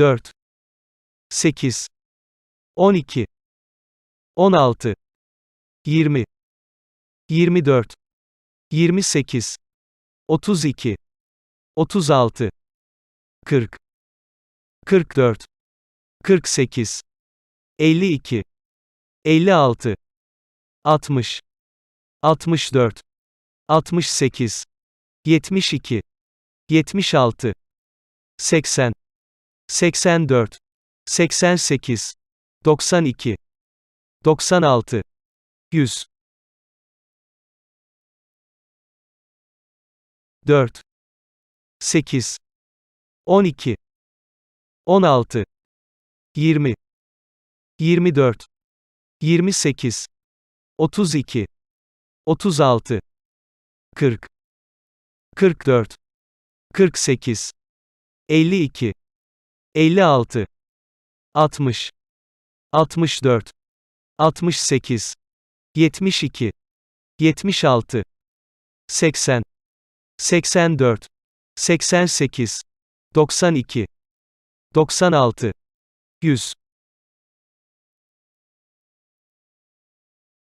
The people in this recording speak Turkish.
4 8 12 16 20 24 28 32 36 40 44 48 52 56 60 64 68 72 76 80 84 88 92 96 100 4 8 12 16 20 24 28 32 36 40 44 48 52 56 60 64 68 72 76 80 84 88 92 96 100